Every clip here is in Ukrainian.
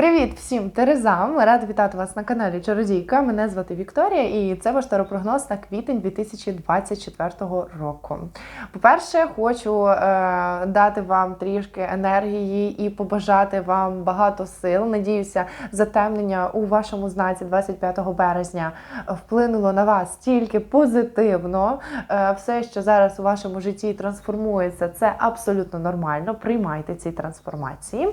Привіт всім терезам! Рада вітати вас на каналі Чародійка. Мене звати Вікторія, і це ваш таропрогноз на квітень 2024 року. По-перше, хочу е, дати вам трішки енергії і побажати вам багато сил. Надіюся, затемнення у вашому знаці 25 березня вплинуло на вас тільки позитивно. Е, все, що зараз у вашому житті трансформується, це абсолютно нормально. Приймайте ці трансформації.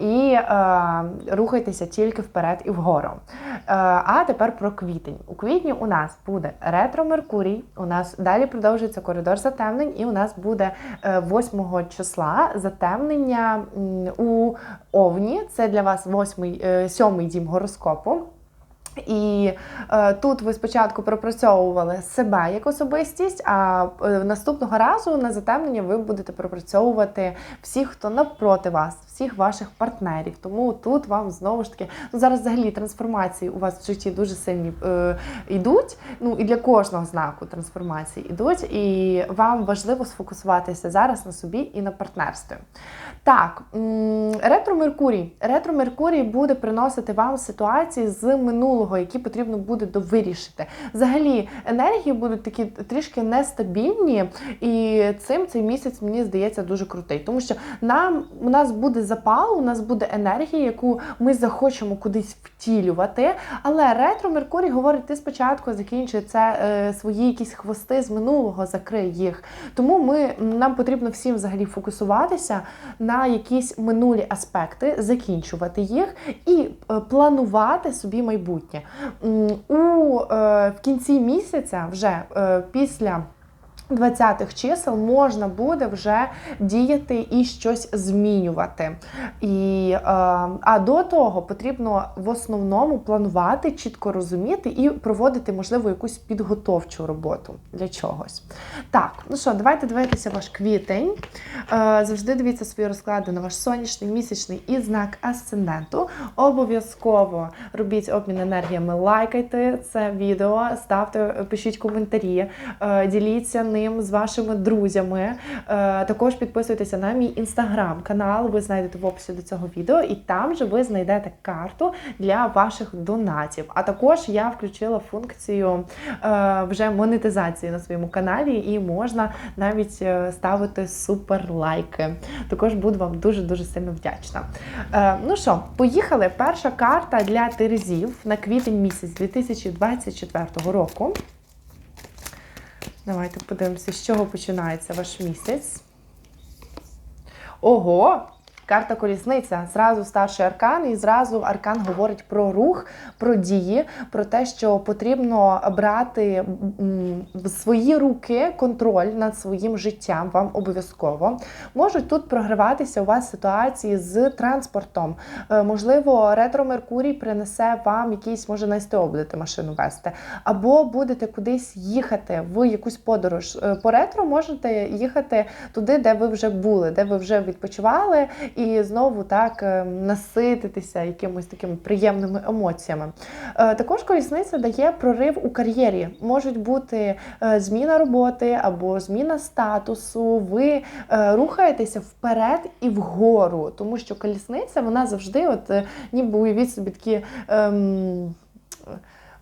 І е, рухайтеся тільки вперед і вгору. Е, А тепер про квітень. У квітні у нас буде ретро Меркурій. У нас далі продовжується коридор затемнень, і у нас буде е, 8 числа затемнення у Овні. Це для вас восьмий, е, сьомий дім гороскопу. І е, тут ви спочатку пропрацьовували себе як особистість, а е, наступного разу на затемнення ви будете пропрацьовувати всіх, хто навпроти вас, всіх ваших партнерів. Тому тут вам знову ж таки ну зараз взагалі трансформації у вас в житті дуже сильні е, йдуть. Ну і для кожного знаку трансформації йдуть, і вам важливо сфокусуватися зараз на собі і на партнерстві. Так, ретро Меркурій. Ретро Меркурій буде приносити вам ситуації з минулого, які потрібно буде довирішити. Взагалі, енергії будуть такі трішки нестабільні, і цим цей місяць мені здається дуже крутий, тому що нам у нас буде запал, у нас буде енергія, яку ми захочемо кудись втілювати. Але ретро Меркурій говорить, ти спочатку закінчуй це е, свої якісь хвости з минулого, закрий їх. Тому ми нам потрібно всім взагалі фокусуватися на якісь минулі аспекти, закінчувати їх і е, планувати собі майбутнє. М, У е, в кінці місяця, вже е, після. 20-х чисел можна буде вже діяти і щось змінювати. І, е, а до того потрібно в основному планувати, чітко розуміти і проводити, можливо, якусь підготовчу роботу для чогось. Так, ну що, давайте дивитися ваш квітень. Е, завжди дивіться свої розклади на ваш сонячний, місячний і знак асценденту. Обов'язково робіть обмін енергіями, лайкайте це відео, ставте, пишіть коментарі, е, діліться ним з вашими друзями. Е, Також підписуйтеся на мій інстаграм-канал. Ви знайдете в описі до цього відео, і там же ви знайдете карту для ваших донатів. А також я включила функцію е, вже монетизації на своєму каналі, і можна навіть е, ставити суперлайки. Також буду вам дуже дуже сильно вдячна. Ну що, поїхали. Перша карта для Терезів на квітень місяць 2024 року. Давайте подивимося, з чого починається ваш місяць. Ого! Карта колісниця. Зразу старший аркан, і зразу аркан говорить про рух, про дії, про те, що потрібно брати в свої руки контроль над своїм життям. Вам обов'язково можуть тут програватися у вас ситуації з транспортом. Е, Можливо, ретро Меркурій принесе вам якийсь, може на СТО будете машину вести, або будете кудись їхати в якусь подорож. Е, По ретро можете їхати туди, де ви вже були, де ви вже відпочивали, і знову так е, насититися якимось такими приємними емоціями. Е, Також колісниця дає прорив у кар'єрі. Можуть бути е, зміна роботи або зміна статусу. Ви е, рухаєтеся вперед і вгору, тому що колісниця вона завжди, от ніби уявіть собі такі. Ем,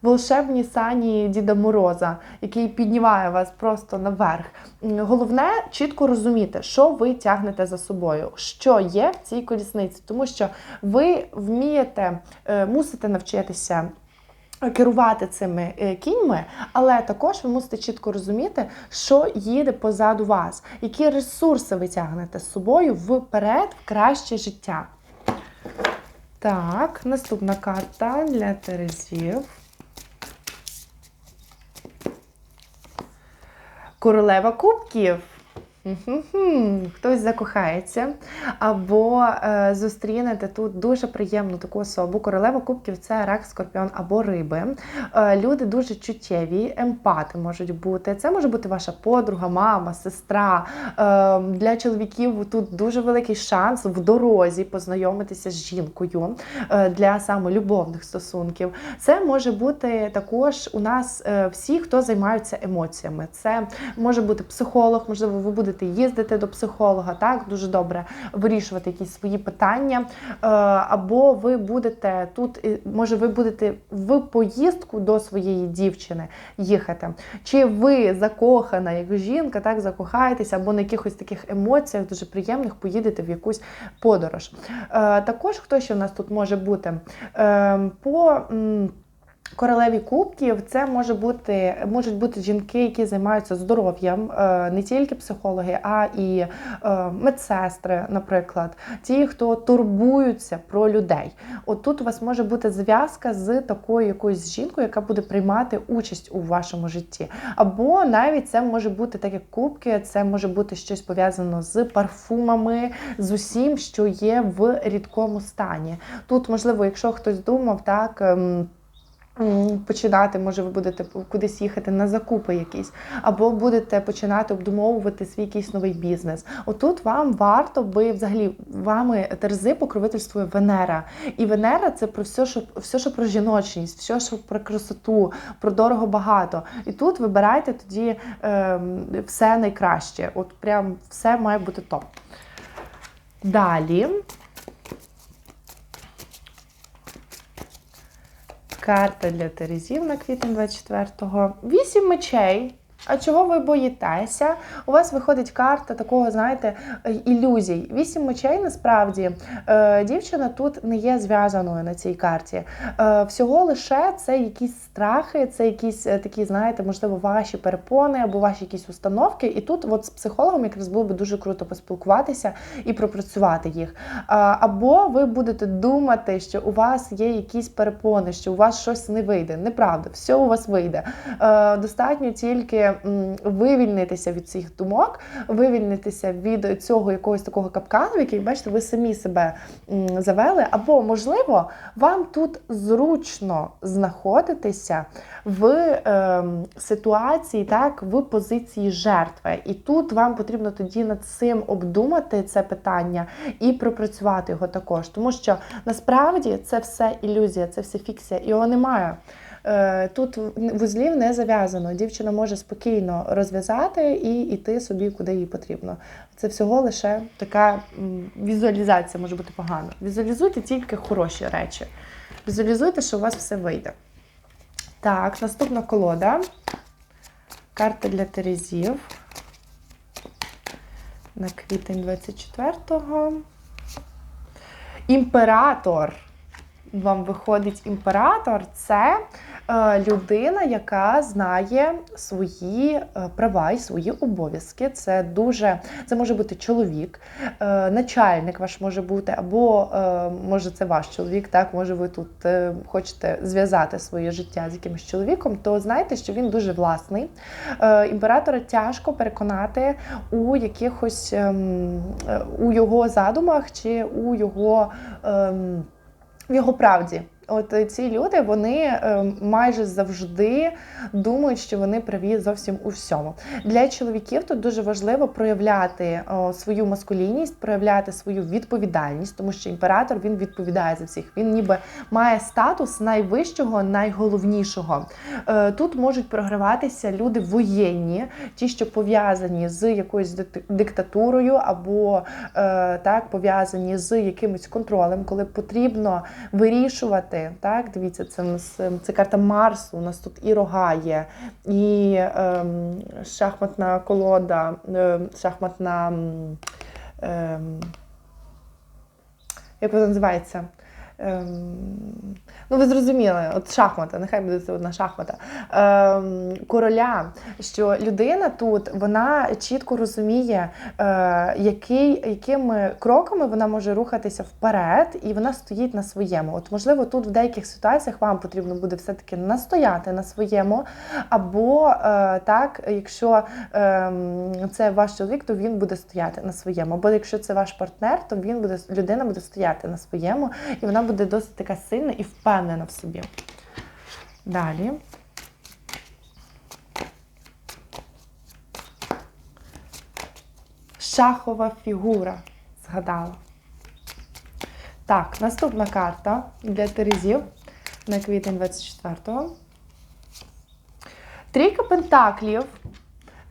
Волшебні сані Діда Мороза, який піднімає вас просто наверх. Головне чітко розуміти, що ви тягнете за собою, що є в цій колісниці, тому що ви вмієте, е, мусите навчитися керувати цими е, кіньми, але також ви мусите чітко розуміти, що їде позаду вас, які ресурси ви тягнете з собою вперед в краще життя. Так, наступна карта для Терезів. Королева кубків. Хтось закохається або е, зустрінете тут дуже приємну таку особу. Королева кубків це рак, скорпіон або риби. Е, люди дуже чуттєві, емпати можуть бути. Це може бути ваша подруга, мама, сестра. Е, для чоловіків тут дуже великий шанс в дорозі познайомитися з жінкою е, для саме любовних стосунків. Це може бути також у нас е, всі, хто займаються емоціями. Це може бути психолог, можливо, ви будете будете їздити до психолога, так дуже добре вирішувати якісь свої питання. Е, Або ви будете тут, е, може, ви будете в поїздку до своєї дівчини їхати. Чи ви закохана, як жінка, так закохаєтеся, або на якихось таких емоціях дуже приємних поїдете в якусь подорож. Е, Також хто ще в нас тут може бути? По Королеві кубків це може бути можуть бути жінки, які займаються здоров'ям, е, не тільки психологи, а і е, медсестри, наприклад, ті, хто турбуються про людей. От тут у вас може бути зв'язка з такою якоюсь жінкою, яка буде приймати участь у вашому житті. Або навіть це може бути так, як кубки, це може бути щось пов'язано з парфумами, з усім, що є в рідкому стані. Тут, можливо, якщо хтось думав, так. Починати, може, ви будете кудись їхати на закупи якісь, або будете починати обдумовувати свій якийсь новий бізнес. Отут вам варто би взагалі вами терзи покровительствує Венера. І Венера це про все, що все, що про жіночність, все, що про красоту, про дорого багато. І тут вибирайте тоді ем, все найкраще. От прям все має бути топ. Далі. Карта для Терезів на квітень 24-го. Вісім мечей. А чого ви боїтеся? У вас виходить карта такого, знаєте, ілюзій. Вісім мечей насправді е, дівчина тут не є зв'язаною на цій карті. Е, Всього лише це якісь страхи, це якісь е, такі, знаєте, можливо, ваші перепони або ваші якісь установки. І тут, от з психологом, якраз було би дуже круто поспілкуватися і пропрацювати їх. Або ви будете думати, що у вас є якісь перепони, що у вас щось не вийде. Неправда, все у вас вийде. Достатньо тільки вивільнитися від цих думок, вивільнитися від цього якогось такого капкану, в який, бачите, ви самі себе завели. Або, можливо, вам тут зручно знаходитися в е, ситуації, так, в позиції жертви. І тут вам потрібно тоді над цим обдумати це питання і пропрацювати його також. Тому що насправді це все ілюзія, це все фікція, і його немає. Е, Тут вузлів не зав'язано. Дівчина може спокійно розв'язати і йти собі, куди їй потрібно. Це всього лише така візуалізація може бути погана. Візуалізуйте тільки хороші речі. Візуалізуйте, що у вас все вийде. Так, наступна колода. Карта для Терезів. На квітень 24-го. Імператор. Вам виходить імператор це е, людина, яка знає свої е, права і свої обов'язки. Це дуже це може бути чоловік, е, начальник ваш може бути, або може це ваш чоловік. Так, може, ви тут хочете зв'язати своє життя з якимось чоловіком, то знайте, що він дуже власний. Імператора тяжко переконати у якихось ем, у його задумах чи у його. В його правді. От е, ці люди вони е, майже завжди думають, що вони праві зовсім у всьому. Для чоловіків тут дуже важливо проявляти свою маскулінність, проявляти свою відповідальність, тому що імператор він відповідає за всіх. Він ніби має статус найвищого, найголовнішого. Е, Тут можуть програватися люди воєнні, ті, що пов'язані з якоюсь диктатурою, або так пов'язані з якимось контролем, коли потрібно вирішувати. Так, дивіться, це у нас ем, це карта Марсу. У нас тут і рога є, і е, шахматна колода, е, шахматна. Ем, як вона називається? Ем, ну, ви зрозуміли, от шахмата, нехай буде це одна шахмата. Ем, короля, що людина тут вона чітко розуміє, е, який, якими кроками вона може рухатися вперед, і вона стоїть на своєму. От, можливо, тут в деяких ситуаціях вам потрібно буде все-таки настояти на своєму, або е, так, якщо ем, це ваш чоловік, то він буде стояти на своєму. Або якщо це ваш партнер, то він буде людина буде стояти на своєму, і вона буде досить така сильна і впевнена в собі. Далі. Шахова фігура. Згадала. Так, наступна карта для Терезів на квітень 24-го. Трійка пентаклів.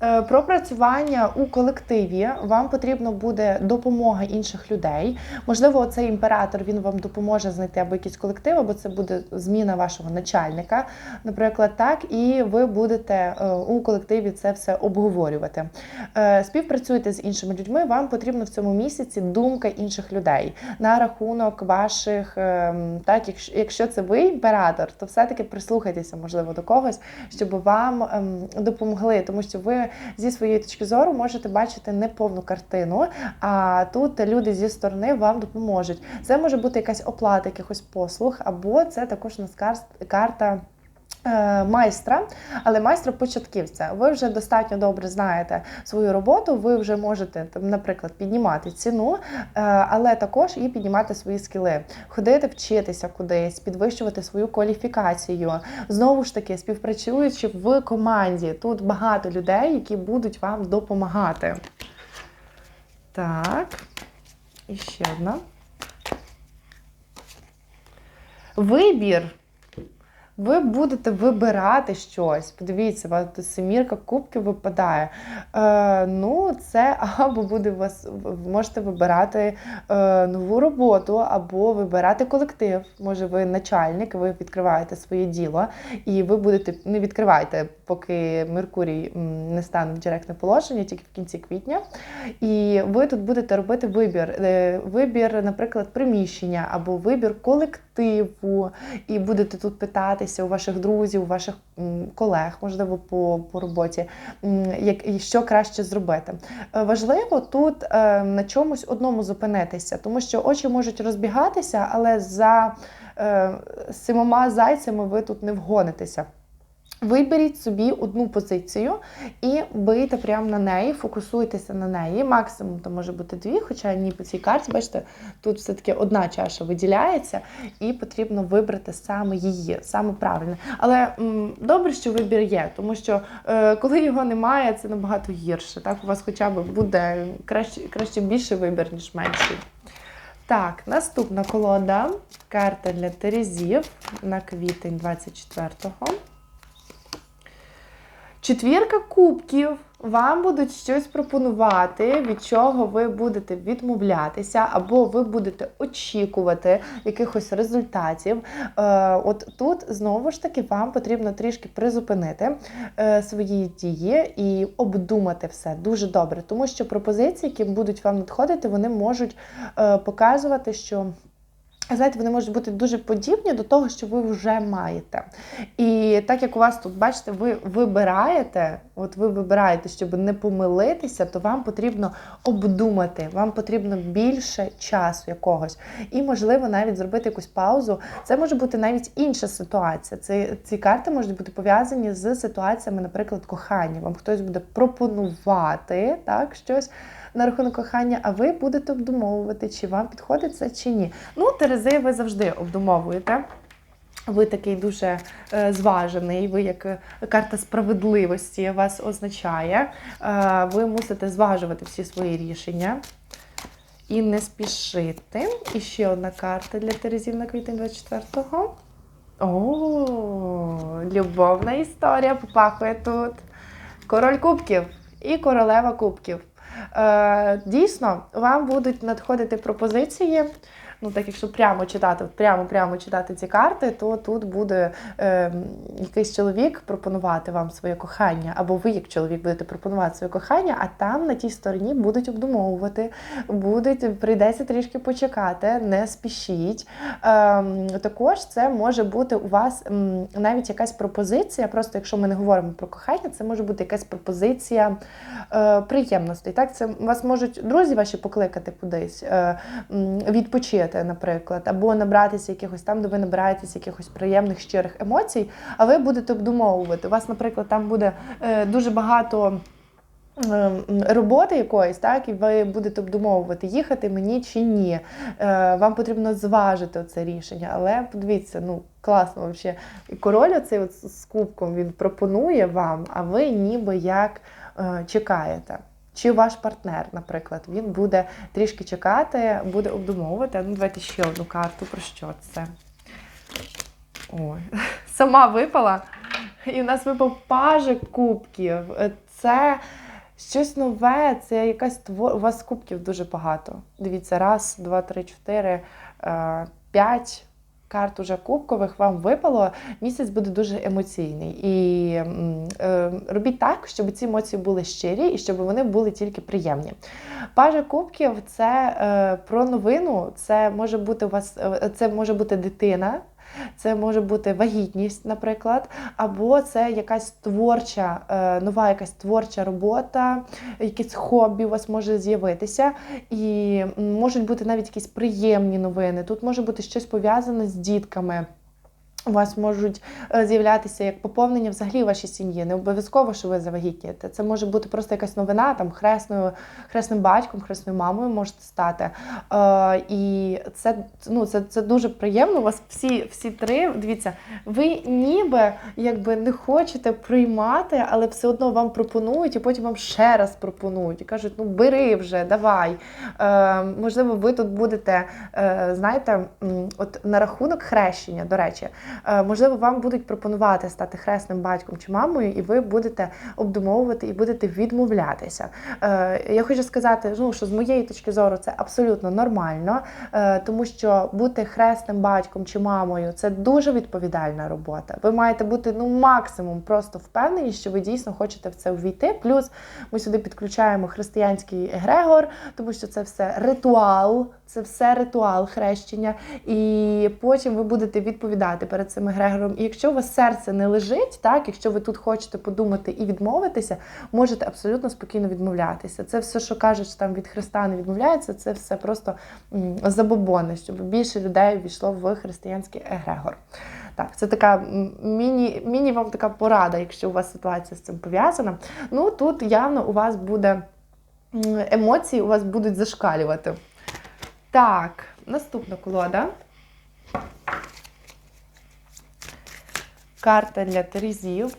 Е, Пропрацювання у колективі вам потрібно буде допомога інших людей. Можливо, цей імператор він вам допоможе знайти або якийсь колектив, або це буде зміна вашого начальника, наприклад, так, і ви будете е, у колективі це все обговорювати. Е, Співпрацюйте з іншими людьми. Вам потрібно в цьому місяці думка інших людей на рахунок ваших, ем, так, якщо, якщо це ви імператор, то все-таки прислухайтеся, можливо, до когось, щоб вам ем, допомогли, тому що ви зі своєї точки зору можете бачити не повну картину, а тут люди зі сторони вам допоможуть. Це може бути якась оплата якихось послуг, або це також нас кар- карта. Е, Майстра, але майстра початківця. Ви вже достатньо добре знаєте свою роботу. Ви вже можете там, наприклад, піднімати ціну, е, але також і піднімати свої скіли, ходити, вчитися кудись, підвищувати свою кваліфікацію. Знову ж таки, співпрацюючи в команді. Тут багато людей, які будуть вам допомагати. Так, і ще одна. Вибір. Ви будете вибирати щось. Подивіться, у вас семірка кубків випадає. Е, ну, це або буде вас, ви можете вибирати е, нову роботу, або вибирати колектив. Може, ви начальник, ви відкриваєте своє діло, і ви будете не відкривайте, поки Меркурій не стане в директне положення, тільки в кінці квітня. І ви тут будете робити вибір. Е, Вибір, наприклад, приміщення або вибір колективу, і будете тут питатися у ваших друзів, у ваших колег, можливо, по, по роботі, як і що краще зробити. Е, Важливо тут е, на чомусь одному зупинитися, тому що очі можуть розбігатися, але за е, сімома зайцями ви тут не вгонитеся. Виберіть собі одну позицію і бийте прямо на неї, фокусуйтеся на неї. Максимум то може бути дві, хоча ні по цій карті, бачите, тут все-таки одна чаша виділяється, і потрібно вибрати саме її, саме правильне. Але м, добре, що вибір є, тому що е, коли його немає, це набагато гірше. Так, у вас хоча б буде краще, краще більший вибір, ніж менший. Так, наступна колода. Карта для Терезів на квітень 24-го. Четвірка кубків. Вам будуть щось пропонувати, від чого ви будете відмовлятися, або ви будете очікувати якихось результатів. Е, от тут знову ж таки вам потрібно трішки призупинити е, свої дії і обдумати все дуже добре, тому що пропозиції, які будуть вам надходити, вони можуть е, показувати, що. Знаєте, вони можуть бути дуже подібні до того, що ви вже маєте. І так як у вас тут, бачите, ви вибираєте, от ви вибираєте, щоб не помилитися, то вам потрібно обдумати, вам потрібно більше часу якогось. І, можливо, навіть зробити якусь паузу. Це може бути навіть інша ситуація. Це, ці карти можуть бути пов'язані з ситуаціями, наприклад, кохання. Вам хтось буде пропонувати так, щось на рахунок кохання, а ви будете обдумовувати, чи вам підходить це чи ні. Ну, Терези, ви завжди обдумовуєте. Ви такий дуже е, зважений, ви як е, карта справедливості вас означає. Е, ви мусите зважувати всі свої рішення і не спішити. І ще одна карта для Терезів на квітень 24-го. О, любовна історія попахує тут. Король кубків і королева кубків. Е, дійсно, вам будуть надходити пропозиції. Ну, так якщо прямо читати, прямо прямо читати ці карти, то тут буде е, якийсь чоловік пропонувати вам своє кохання, або ви, як чоловік, будете пропонувати своє кохання, а там на тій стороні будуть обдумовувати, будуть, прийдеться трішки почекати, не спішіть. Е, також це може бути у вас навіть якась пропозиція. Просто якщо ми не говоримо про кохання, це може бути якась пропозиція е, приємностей. Так, це вас можуть друзі ваші покликати кудись, е, м, відпочити, наприклад, або набратися якихось там, де ви набираєтесь якихось приємних щирих емоцій, а ви будете обдумовувати. У вас, наприклад, там буде е, дуже багато. е, Роботи якоїсь, так, і ви будете обдумовувати, їхати мені чи ні. Е, Вам потрібно зважити це рішення. Але подивіться, ну класно взагалі. І король оцей от з кубком він пропонує вам, а ви ніби як е, чекаєте. Чи ваш партнер, наприклад, він буде трішки чекати, буде обдумовувати. Ну, давайте ще одну карту. Про що це? Ой, сама випала. І в нас випав пажик кубків. Це щось нове, це якась твор... У вас кубків дуже багато. Дивіться, раз, два, три, чотири, е, п'ять. Карт уже кубкових вам випало, місяць буде дуже емоційний. І е, робіть так, щоб ці емоції були щирі і щоб вони були тільки приємні. Пажа кубків це е, про новину, це може бути у вас, е, це може бути дитина. Це може бути вагітність, наприклад, або це якась творча, е, нова якась творча робота, якесь хобі у вас може з'явитися. І можуть бути навіть якісь приємні новини. Тут може бути щось пов'язане з дітками. У вас можуть е, з'являтися як поповнення взагалі вашій сім'ї. Не обов'язково, що ви завагітнієте. Це може бути просто якась новина, там хресною, хресним батьком, хресною мамою можете стати. Е, і це, ну, це, це дуже приємно. У вас всі, всі три, дивіться, ви ніби якби не хочете приймати, але все одно вам пропонують, і потім вам ще раз пропонують. І кажуть, ну бери вже, давай. Е, можливо, ви тут будете, е, знаєте, от на рахунок хрещення, до речі. Е, Можливо, вам будуть пропонувати стати хресним батьком чи мамою, і ви будете обдумовувати і будете відмовлятися. Е, Я хочу сказати, ну, що з моєї точки зору це абсолютно нормально, е, тому що бути хресним батьком чи мамою це дуже відповідальна робота. Ви маєте бути ну максимум просто впевнені, що ви дійсно хочете в це ввійти. Плюс ми сюди підключаємо християнський егрегор, тому що це все ритуал, це все ритуал хрещення. І потім ви будете відповідати перед цим егрегором. І якщо у вас серце не лежить, так, якщо ви тут хочете подумати і відмовитися, можете абсолютно спокійно відмовлятися. Це все, що кажуть, що там від Христа не відмовляється, це все просто забобони, щоб більше людей війшло в християнський егрегор. Так, це така міні, міні вам така порада, якщо у вас ситуація з цим пов'язана. Ну тут явно у вас буде емоції, у вас будуть зашкалювати. Так, наступна колода. Карта для Терезів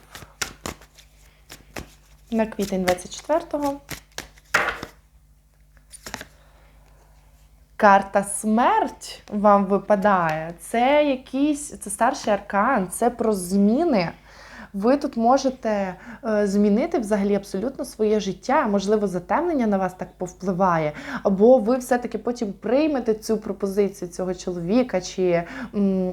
на квітень 24-го. Карта смерть вам випадає. Це якийсь це старший аркан, це про зміни. Ви тут можете е, змінити взагалі абсолютно своє життя. Можливо, затемнення на вас так повпливає, або ви все-таки потім приймете цю пропозицію цього чоловіка, чи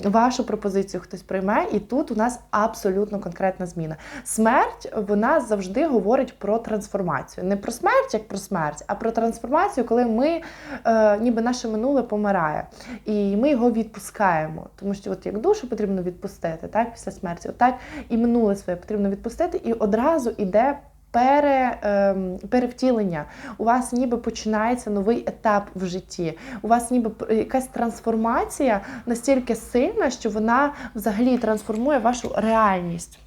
вашу пропозицію хтось прийме, і тут у нас абсолютно конкретна зміна. Смерть вона завжди говорить про трансформацію. Не про смерть, як про смерть, а про трансформацію, коли ми е, ніби наше минуле помирає, і ми його відпускаємо. Тому що, от як душу потрібно відпустити, так після смерті, отак і минуле своє потрібно відпустити, і одразу іде. Пере, ем, перевтілення. У вас ніби починається новий етап в житті. У вас ніби якась трансформація настільки сильна, що вона взагалі трансформує вашу реальність.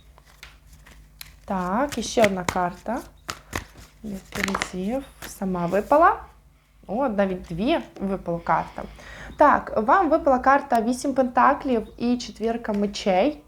Так, і ще одна карта. Сама випала. О, навіть дві випала карта. Так, вам випала карта 8 пентаклів і четвірка мечей.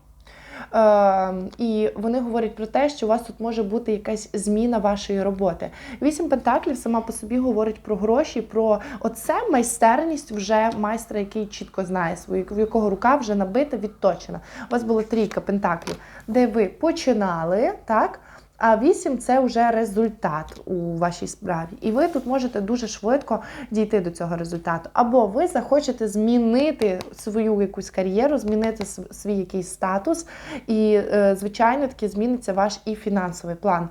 Е, і вони говорять про те, що у вас тут може бути якась зміна вашої роботи. Вісім пентаклів сама по собі говорить про гроші, про оце майстерність вже майстра, який чітко знає свою, в якого рука вже набита, відточена. У вас була трійка пентаклів, де ви починали, так? А вісім це вже результат у вашій справі. І ви тут можете дуже швидко дійти до цього результату. Або ви захочете змінити свою якусь кар'єру, змінити свій якийсь статус, і, е, звичайно, таки зміниться ваш і фінансовий план.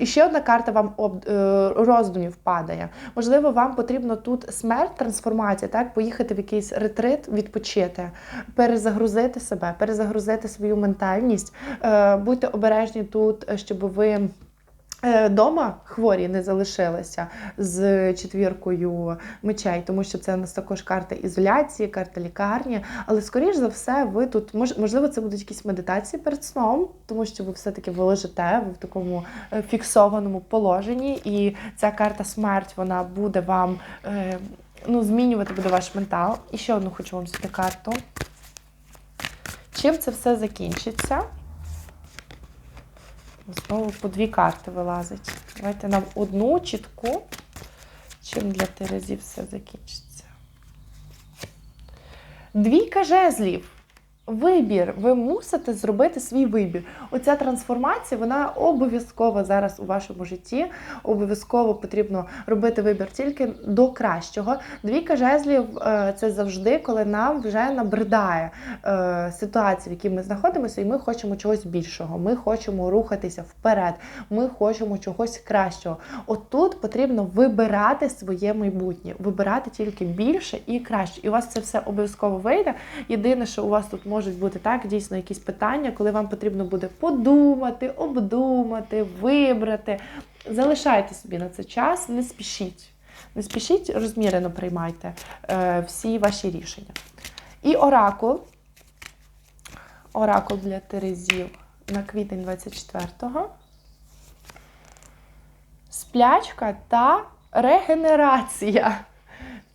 І ще одна карта вам е, роздумів падає. Можливо, вам потрібно тут смерть, трансформація, так, поїхати в якийсь ретрит, відпочити, перезагрузити себе, перезагрузити свою ментальність. Е, Будьте обережні тут, щоб ви. е, Дома хворі не залишилися з четвіркою мечей, тому що це у нас також карта ізоляції, карта лікарні. Але скоріш за все, ви тут можливо, це будуть якісь медитації перед сном, тому що ви все-таки ви лежите ви в такому е, фіксованому положенні, і ця карта смерть вона буде вам е, ну, змінювати буде ваш ментал. І ще одну хочу вам сюди карту. Чим це все закінчиться? Знову по дві карти вилазить. Давайте нам одну чітку. Чим для Терезів все закінчиться. Двійка жезлів. Вибір, ви мусите зробити свій вибір. Оця трансформація, вона обов'язково зараз у вашому житті. Обов'язково потрібно робити вибір тільки до кращого. Двійка жезлів е, це завжди, коли нам вже набридає е, ситуація, в якій ми знаходимося, і ми хочемо чогось більшого. Ми хочемо рухатися вперед. Ми хочемо чогось кращого. Отут потрібно вибирати своє майбутнє, вибирати тільки більше і краще. І у вас це все обов'язково вийде. Єдине, що у вас тут можуть бути так, дійсно якісь питання, коли вам потрібно буде подумати, обдумати, вибрати. Залишайте собі на це час, не спішіть. Не спішіть, розмірено приймайте е, всі ваші рішення. І оракул. Оракул для Терезів на квітень 24-го. Сплячка та регенерація.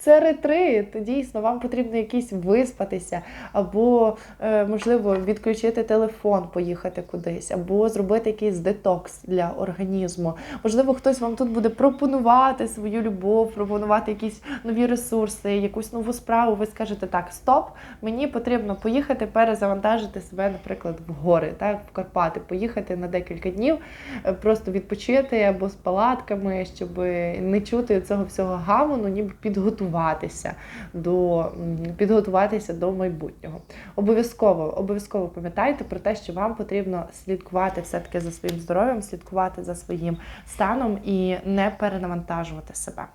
Це ретрит. Дійсно, вам потрібно якийсь виспатися, або, е, можливо, відключити телефон, поїхати кудись, або зробити якийсь детокс для організму. Можливо, хтось вам тут буде пропонувати свою любов, пропонувати якісь нові ресурси, якусь нову справу. Ви скажете так: стоп, мені потрібно поїхати перезавантажити себе, наприклад, в гори, так, в Карпати, поїхати на декілька днів, е, просто відпочити або з палатками, щоб не чути цього всього гамону, ніби підготуватися до підготуватися до майбутнього. Обов'язково, обов'язково пам'ятайте про те, що вам потрібно слідкувати все-таки за своїм здоров'ям, слідкувати за своїм станом і не перенавантажувати себе.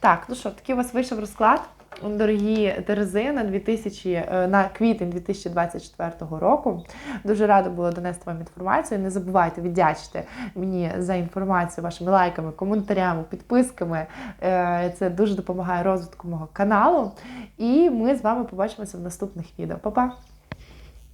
Так, ну що, такий у вас вийшов розклад. Дорогі Терези на 2000, е, на квітень 2024 року. Дуже рада була донести вам інформацію. Не забувайте віддячити мені за інформацію вашими лайками, коментарями, підписками. Е, Це дуже допомагає розвитку мого каналу. І ми з вами побачимося в наступних відео. Па-па!